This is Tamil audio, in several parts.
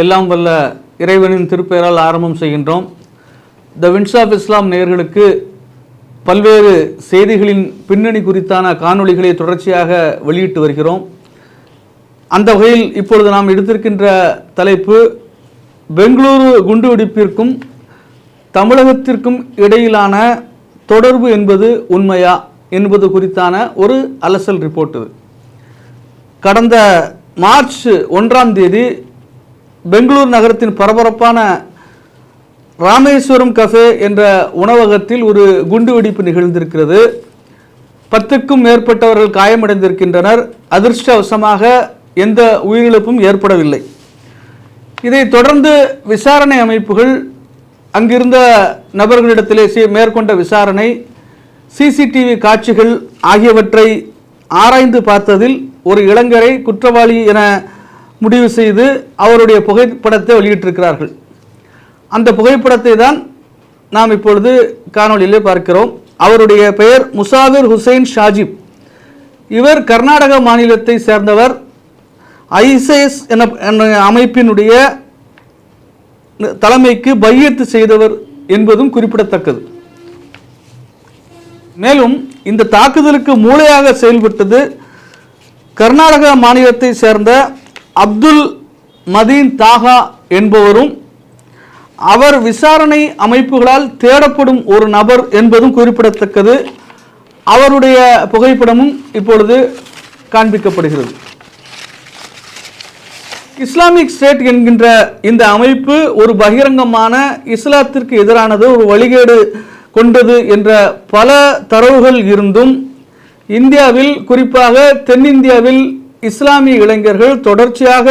எல்லாம் வல்ல இறைவனின் திருப்பெயரால் ஆரம்பம் செய்கின்றோம். த வின்ஸ் ஆஃப் இஸ்லாம் நேயர்களுக்கு பல்வேறு செய்திகளின் பின்னணி குறித்தான காணொளிகளை தொடர்ச்சியாக வெளியிட்டு வருகிறோம். அந்த வகையில் இப்பொழுது நாம் எடுத்திருக்கின்ற தலைப்பு பெங்களூரு குண்டுவெடிப்பிற்கும் தமிழகத்திற்கும் இடையிலான தொடர்பு என்பது உண்மையா என்பது குறித்தான ஒரு அலசல் ரிப்போர்ட் இது கடந்த மார்ச் ஒன்றாம் தேதி பெங்களூர் நகரத்தின் பரபரப்பான ராமேஸ்வரம் கஃபே என்ற உணவகத்தில் ஒரு குண்டுவெடிப்பு நிகழ்ந்திருக்கிறது. பத்துக்கும் மேற்பட்டவர்கள் காயமடைந்திருக்கின்றனர். அதிர்ஷ்டவசமாக எந்த உயிரிழப்பும் ஏற்படவில்லை. இதை தொடர்ந்து விசாரணை அமைப்புகள் அங்கிருந்த நபர்களிடத்திலே மேற்கொண்ட விசாரணை சிசிடிவி காட்சிகள் ஆகியவற்றை ஆராய்ந்து பார்த்ததில் ஒரு இளைஞரை குற்றவாளி என முடிவு செய்து அவருடைய புகைப்படத்தை வெளியிட்டிருக்கிறார்கள். அந்த புகைப்படத்தை தான் நாம் இப்பொழுது காணொளியிலே பார்க்கிறோம். அவருடைய பெயர் முசாவிர் ஹுசைன் ஷாஜிப். இவர் கர்நாடக மாநிலத்தை சேர்ந்தவர். ஐசேஸ் என அமைப்பினுடைய தலைமைக்கு பையத்து செய்தவர் என்பதும் குறிப்பிடத்தக்கது. மேலும் இந்த தாக்குதலுக்கு மூளையாக செயல்பட்டது கர்நாடக மாநிலத்தை சேர்ந்த அப்துல் மதீன் தாகா என்பவரும் அவர் விசாரணை அமைப்புகளால் தேடப்படும் ஒரு நபர் என்பதும் குறிப்பிடத்தக்கது. அவருடைய புகைப்படமும் இப்பொழுது காண்பிக்கப்படுகிறது. இஸ்லாமிக் ஸ்டேட் என்கின்ற இந்த அமைப்பு ஒரு பகிரங்கமான இஸ்லாத்திற்கு எதிரானது ஒரு வழிகேடு கொண்டது என்ற பல தரவுகள் இருந்தும் இந்தியாவில் குறிப்பாக தென்னிந்தியாவில் இஸ்லாமிய இளைஞர்கள் தொடர்ச்சியாக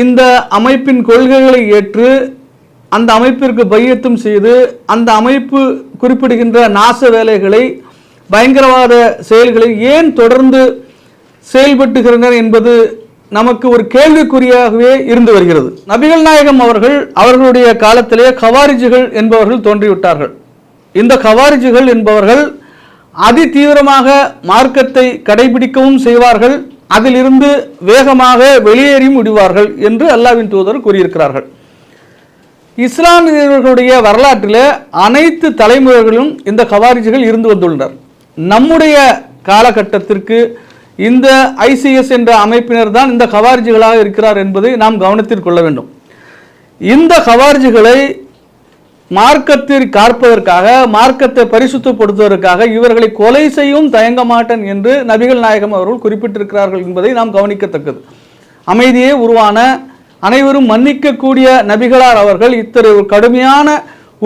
இந்த அமைப்பின் கொள்கைகளை ஏற்று அந்த அமைப்பிற்கு பையத்தும் செய்து அந்த அமைப்பு குறிப்பிடுகின்ற நாச வேலைகளை பயங்கரவாத செயல்களில் ஏன் தொடர்ந்து செயல்பட்டுகிறனர் என்பது நமக்கு ஒரு கேள்விக்குறியாகவே இருந்து வருகிறது. நபிகள் நாயகம் அவர்கள் அவர்களுடைய காலத்திலே கவாரிஜுகள் என்பவர்கள் தோன்றிவிட்டார்கள். இந்த கவாரிஜுகள் என்பவர்கள் அதி தீவிரமாக மார்க்கத்தை கடைபிடிக்கவும் செய்வார்கள். அதிலிருந்து வேகமாக வெளியேறியும் விடுவார்கள் என்று அல்லாவின் தூதர் கூறியிருக்கிறார்கள். இஸ்லாமியர்களுடைய வரலாற்றில் அனைத்து தலைமுறைகளும் இந்த கவாரிஜிகள் இருந்து வந்துள்ளனர். நம்முடைய காலகட்டத்திற்கு இந்த ஐசிஎஸ் என்ற அமைப்பினர் தான் இந்த கவாரிஜிகளாக இருக்கிறார் என்பதை நாம் கவனத்தில் கொள்ள வேண்டும். இந்த கவாரிஜிகளை மார்க்கத்தில் காற்பதற்காக மார்க்கத்தை பரிசுத்தப்படுத்துவதற்காக இவர்களை கொலை செய்யவும் தயங்க மாட்டேன் என்று நபிகள் நாயகம் அவர்கள் குறிப்பிட்டிருக்கிறார்கள் என்பதை நாம் கவனிக்கத்தக்கது. அமைதியே உருவான அனைவரும் மன்னிக்கக்கூடிய நபிகளார் அவர்கள் இத்தனை ஒரு கடுமையான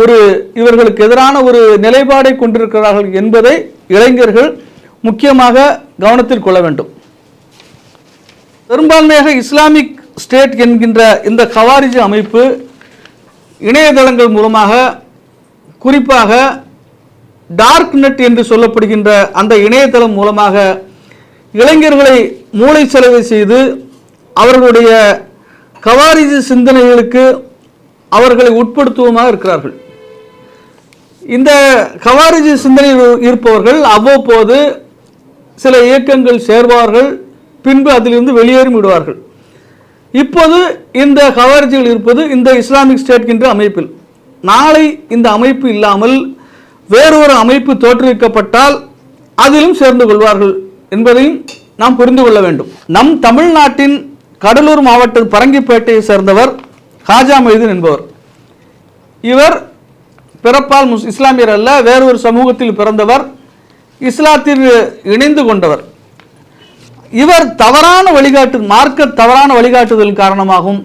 ஒரு இவர்களுக்கு எதிரான ஒரு நிலைப்பாடை கொண்டிருக்கிறார்கள் என்பதை இளைஞர்கள் முக்கியமாக கவனத்தில் கொள்ள வேண்டும். பெரும்பான்மையாக இஸ்லாமிக் ஸ்டேட் என்கின்ற இந்த கவாரிஜ் அமைப்பு இணையதளங்கள் மூலமாக குறிப்பாக டார்க் நெட் என்று சொல்லப்படுகின்ற அந்த இணையதளம் மூலமாக இளைஞர்களை மூளை செலவு செய்து அவர்களுடைய கவாரிஜ் சிந்தனைகளுக்கு அவர்களை உட்படுத்துவமாக இருக்கிறார்கள். இந்த கவாரிஜ் சிந்தனையில் இருப்பவர்கள் அவ்வப்போது சில இயக்கங்கள் சேர்வார்கள் பின்பு அதிலிருந்து வெளியேறி விடுவார்கள் இப்போது இந்த கவாரிஜிகள் இருப்பது இந்த இஸ்லாமிக் ஸ்டேட் என்ற அமைப்பில். நாளை இந்த அமைப்பு இல்லாமல் வேறொரு அமைப்பு தோற்றுவிக்கப்பட்டால் அதிலும் சேர்ந்து கொள்வார்கள் என்பதையும் நாம் புரிந்து கொள்ள வேண்டும். நம் தமிழ்நாட்டின் கடலூர் மாவட்டம் பரங்கிப்பேட்டையை சேர்ந்தவர் காஜா மைதீன் என்பவர். இவர் பிறப்பால் முஸ் இஸ்லாமியர் அல்ல வேறொரு சமூகத்தில் பிறந்தவர் இஸ்லாத்தில் இணைந்து கொண்டவர். இவர் தவறான வழிகாட்டு மார்க்க தவறான வழிகாட்டுதல் காரணமாகவும்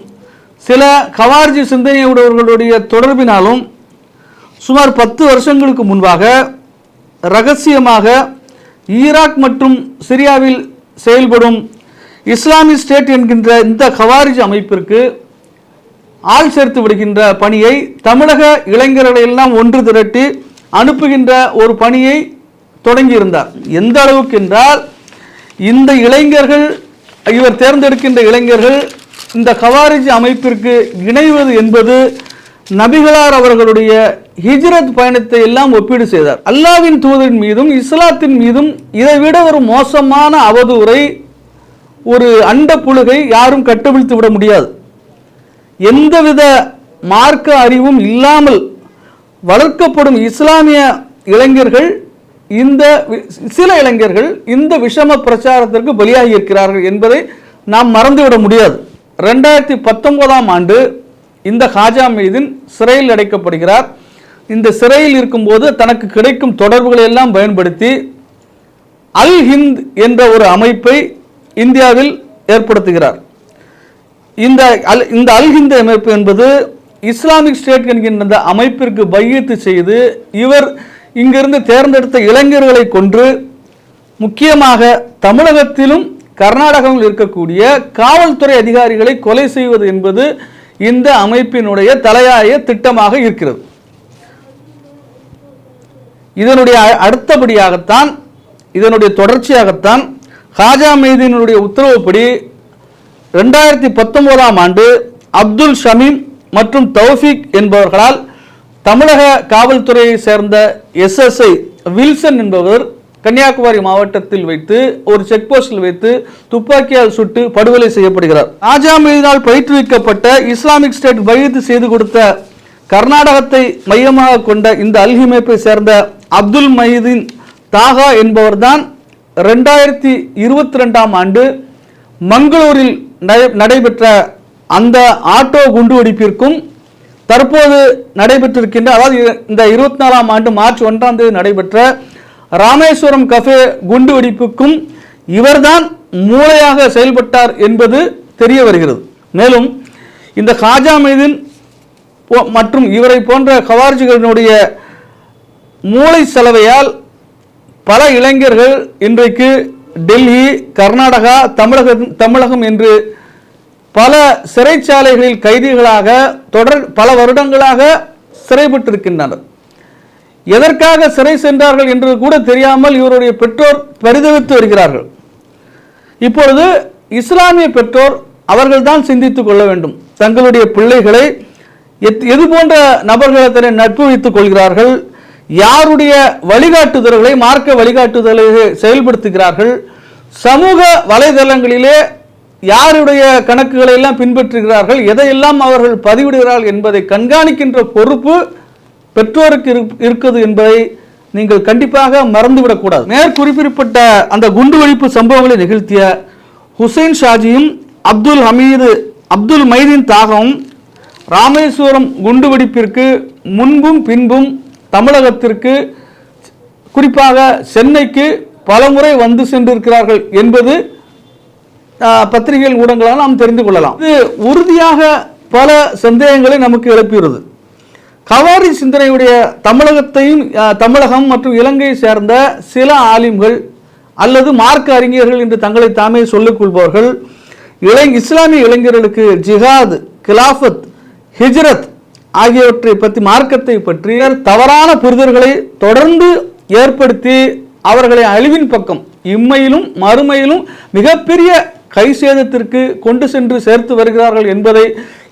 சில கவார்ஜி சிந்தனையுடையவர்களுடைய தொடர்பினாலும் சுமார் பத்து வருஷங்களுக்கு முன்பாக ரகசியமாக ஈராக் மற்றும் சிரியாவில் செயல்படும் இஸ்லாமிக் ஸ்டேட் என்கின்ற இந்த கவாரிஜ் அமைப்பிற்கு ஆள் சேர்த்து விடுகின்ற பணியை தமிழக இளைஞர்களை எல்லாம் ஒன்று திரட்டி அனுப்புகின்ற ஒரு பணியை தொடங்கியிருந்தார். எந்த அளவுக்கு என்றால் இந்த இளைஞர்கள் இவர் தேர்ந்தெடுக்கின்ற இளைஞர்கள் இந்த கவாரிஜ் அமைப்பிற்கு இணைவது என்பது நபிகளார் அவர்களுடைய ஹிஜ்ரத் பயணத்தை எல்லாம் ஒப்பீடு செய்தார். அல்லாவின் தூதரின் மீதும் இஸ்லாத்தின் மீதும் இதைவிட ஒரு மோசமான அவதூறை ஒரு அண்ட புழுகை யாரும் கட்டுவிழ்த்து விட முடியாது. எந்தவித மார்க்க அறிவும் இல்லாமல் வளர்க்கப்படும் இஸ்லாமிய இளைஞர்கள் இந்த சில இளைஞர்கள் இந்த விஷம பிரச்சாரத்திற்கு பலியாகி இருக்கிறார்கள் என்பதை நாம் மறந்துவிட முடியாது. ரெண்டாயிரத்தி பத்தொன்பதாம் ஆண்டு இந்த ஹாஜா மீதின் சிறையில் அடைக்கப்படுகிறார். இந்த சிறையில் இருக்கும்போது தனக்கு கிடைக்கும் தொடர்புகளை எல்லாம் பயன்படுத்தி அல் ஹிந்த் என்ற ஒரு அமைப்பை இந்தியாவில் ஏற்படுத்துகிறார். இந்த அல் இந்த அல் ஹிந்த் அமைப்பு என்பது இஸ்லாமிக் ஸ்டேட் என்கின்ற அந்த அமைப்பிற்கு பையத்து செய்து இவர் இங்கிருந்து தேர்ந்தெடுத்த இளைஞர்களை கொன்று முக்கியமாக தமிழகத்திலும் கர்நாடகாவில் இருக்கக்கூடிய காவல்துறை அதிகாரிகளை கொலை செய்வது என்பது இந்த அமைப்பினுடைய தலையாய திட்டமாக இருக்கிறது. இதனுடைய அடுத்தபடியாகத்தான் இதனுடைய தொடர்ச்சியாகத்தான் ஹாஜா மெய்தீனுடைய உத்தரவுப்படி ரெண்டாயிரத்தி பத்தொன்பதாம் ஆண்டு அப்துல் ஷமீம் மற்றும் தௌஃபிக் என்பவர்களால் தமிழக காவல்துறையை சேர்ந்த எஸ்எஸ்ஐ வில்சன் என்பவர் கன்னியாகுமரி மாவட்டத்தில் வைத்து ஒரு செக் போஸ்டில் வைத்து துப்பாக்கியால் சுட்டு படுகொலை செய்யப்படுகிறார். ராஜா மீதினால் பயிற்றுவிக்கப்பட்ட இஸ்லாமிக் ஸ்டேட் பயிற்சி செய்து கொடுத்த கர்நாடகத்தை மையமாக கொண்ட இந்த அல்ஹிமைப்பை சேர்ந்த அப்துல் மைதீன் தாகா என்பவர்தான் ரெண்டாயிரத்தி இருபத்தி ரெண்டாம் ஆண்டு மங்களூரில் நடை- நடைபெற்ற அந்த ஆட்டோ குண்டுவெடிப்பிற்கும் தற்போது நடைபெற்றிருக்கின்ற அதாவது இந்த இருபத்தி நாலாம் ஆண்டு மார்ச் ஒன்றாம் தேதி நடைபெற்ற ராமேஸ்வரம் கஃபே குண்டுவெடிப்புக்கும் இவர்தான் மூளையாக செயல்பட்டார் என்பது தெரிய வருகிறது. மேலும் இந்த ஹாஜா மீதின் போ- மற்றும் இவரை போன்ற கவார்ஜிகளினுடைய மூளை செலவையால் பல இளைஞர்கள் இன்றைக்கு டெல்லி கர்நாடகா தமிழகம் தமிழகம் என்று பல சிறைச்சாலைகளில் கைதிகளாக தொடர் பல வருடங்களாக சிறைபட்டிருக்கின்றனர் எதற்காக சிறை சென்றார்கள் என்று கூட தெரியாமல் இவருடைய பெற்றோர் பரிதவித்து வருகிறார்கள். இப்பொழுது இஸ்லாமிய பெற்றோர் அவர்கள்தான் சிந்தித்துக் கொள்ள வேண்டும். தங்களுடைய பிள்ளைகளை எத்- எது போன்ற நபர்களை நட்பு வைத்துக் கொள்கிறார்கள் யாருடைய வழிகாட்டுதல்களை மார்க்க வழிகாட்டுதல்களை செயல்படுத்துகிறார்கள் சமூக வலைதளங்களிலே யாருடைய கணக்குகளை எல்லாம் பின்பற்றுகிறார்கள் எதையெல்லாம் அவர்கள் பதிவிடுகிறார்கள் என்பதை கண்காணிக்கின்ற பொறுப்பு பெற்றோருக்கு இருக்குது என்பதை நீங்கள் கண்டிப்பாக மறந்துவிடக்கூடாது. மேற்குறிப்பிடப்பட்ட அந்த குண்டுவெடிப்பு சம்பவங்களை நிகழ்த்திய ஹுசைன் ஷாஜியும் அப்துல் ஹமீது அப்துல் மைதீன் தாகவும் ராமேஸ்வரம் குண்டுவெடிப்பிற்கு முன்பும் பின்பும் தமிழகத்திற்கு குறிப்பாக சென்னைக்கு பலமுறை வந்து சென்றிருக்கிறார்கள் என்பது பத்திரிகைகள் ஊடகங்களால் நாம் தெரிந்து கொள்ளலாம். இது உறுதியாக பல சந்தேகங்களை நமக்கு எழுப்பியுள்ளது. கவாரி சிந்தனையுடைய தமிழகத்தையும் தமிழகம் மற்றும் இலங்கையை சேர்ந்த சில ஆலிம்கள் அல்லது மார்க்க அறிஞர்கள் என்று தங்களை தாமே சொல்லிக் கொள்பவர்கள் இளை இஸ்லாமிய இளைஞர்களுக்கு ஜிஹாத் கிலாஃபத் ஹிஜ்ரத் ஆகியவற்றை பற்றி மார்க்கத்தை பற்றி தவறான புரிதல்களை தொடர்ந்து ஏற்படுத்தி அவர்களை அழிவின் பக்கம் இம்மையிலும் மறுமையிலும் மிகப்பெரிய கை சேதத்திற்கு கொண்டு சென்று சேர்த்து வருகிறார்கள் என்பதை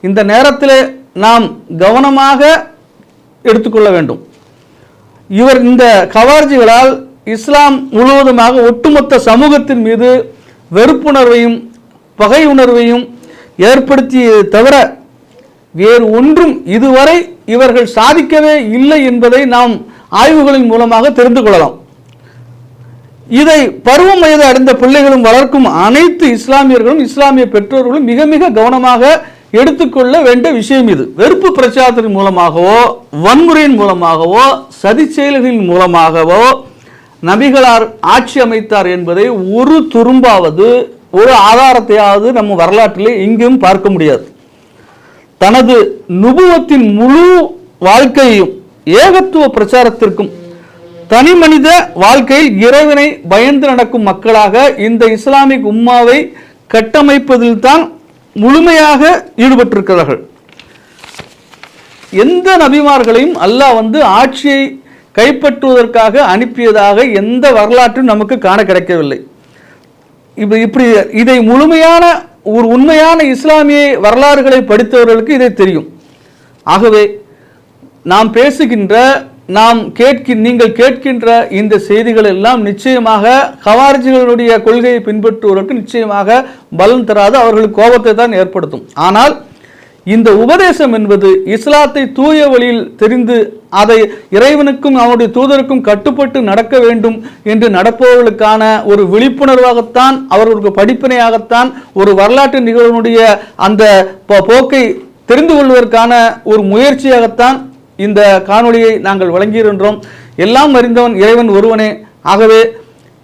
இந்த நேரத்தில் நாம் கவனமாக எடுத்துக்கொள்ள வேண்டும். இவர் இந்த கவார்ஜிகளால் இஸ்லாம் முழுவதுமாக ஒட்டுமொத்த சமூகத்தின் மீது வெறுப்புணர்வையும் பகை உணர்வையும் ஏற்படுத்திய தவிர வேறு ஒன்றும் இதுவரை இவர்கள் சாதிக்கவே இல்லை என்பதை நாம் ஆய்வுகளின் மூலமாக தெரிந்து கொள்ளலாம். இதை பருவம் வயது அடைந்த பிள்ளைகளும் வளர்க்கும் அனைத்து இஸ்லாமியர்களும் இஸ்லாமிய பெற்றோர்களும் மிக மிக கவனமாக எடுத்துக்கொள்ள வேண்டிய விஷயம் இது. வெறுப்பு பிரச்சாரத்தின் மூலமாகவோ வன்முறையின் மூலமாகவோ சதி செயல்களின் மூலமாகவோ நபிகளார் ஆட்சி அமைத்தார் என்பதை ஒரு துரும்பாவது ஒரு ஆதாரத்தையாவது நம்ம வரலாற்றிலே எங்கேயும் பார்க்க முடியாது. தனது நுபுவத்தின் முழு வாழ்க்கையையும் ஏகத்துவ பிரச்சாரத்திற்கும் தனி மனித வாழ்க்கையில் இறைவனை பயந்து நடக்கும் மக்களாக இந்த இஸ்லாமிக் உம்மாவை கட்டமைப்பதில் தான் முழுமையாக ஈடுபட்டிருக்கிறார்கள். எந்த நபிமார்களையும் அல்லாஹ் வந்து ஆட்சியை கைப்பற்றுவதற்காக அனுப்பியதாக எந்த வரலாற்றும் நமக்கு காண கிடைக்கவில்லை. இப்போ இப்படி இதை முழுமையான ஒரு உண்மையான இஸ்லாமிய வரலாறுகளை படித்தவர்களுக்கு இதை தெரியும். ஆகவே நாம் பேசுகின்ற நாம் கேட்கி நீங்கள் கேட்கின்ற இந்த செய்திகள் எல்லாம் நிச்சயமாக ஹவாரிஜிகளுடைய கொள்கையை பின்பற்றுவதற்கு நிச்சயமாக பலன் தராது அவர்களுக்கு கோபத்தை தான் ஏற்படுத்தும். ஆனால் இந்த உபதேசம் என்பது இஸ்லாத்தை தூய வழியில் தெரிந்து அதை இறைவனுக்கும் அவனுடைய தூதருக்கும் கட்டுப்பட்டு நடக்க வேண்டும் என்று நடப்பவர்களுக்கான ஒரு விழிப்புணர்வாகத்தான் அவர்களுக்கு படிப்பினையாகத்தான் ஒரு வரலாற்று நிகழ்வுடைய அந்த போக்கை தெரிந்து கொள்வதற்கான ஒரு முயற்சியாகத்தான் இந்த காணொளியை நாங்கள் வழங்கியிருக்கின்றோம் எல்லாம் அறிந்தவன் இறைவன் ஒருவனே. ஆகவே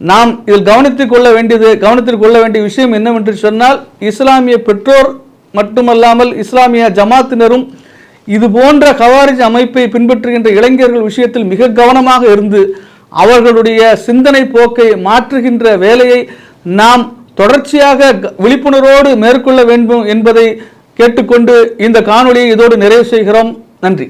நாம் இதில் கவனித்துக் கொள்ள வேண்டியது கவனத்தில் கொள்ள வேண்டிய விஷயம் என்னவென்று சொன்னால் இஸ்லாமிய பெற்றோர் மட்டுமல்லாமல் இஸ்லாமிய ஜமாத்தினரும் இது போன்ற கவாரிஜ் அமைப்பை பின்பற்றுகின்ற இளைஞர்கள் விஷயத்தில் மிக கவனமாக இருந்து அவர்களுடைய சிந்தனை போக்கை மாற்றுகின்ற வேலையை நாம் தொடர்ச்சியாக விழிப்புணர்வோடு மேற்கொள்ள வேண்டும் என்பதை கேட்டுக்கொண்டு இந்த காணொலியை இதோடு நிறைவு செய்கிறோம். நன்றி.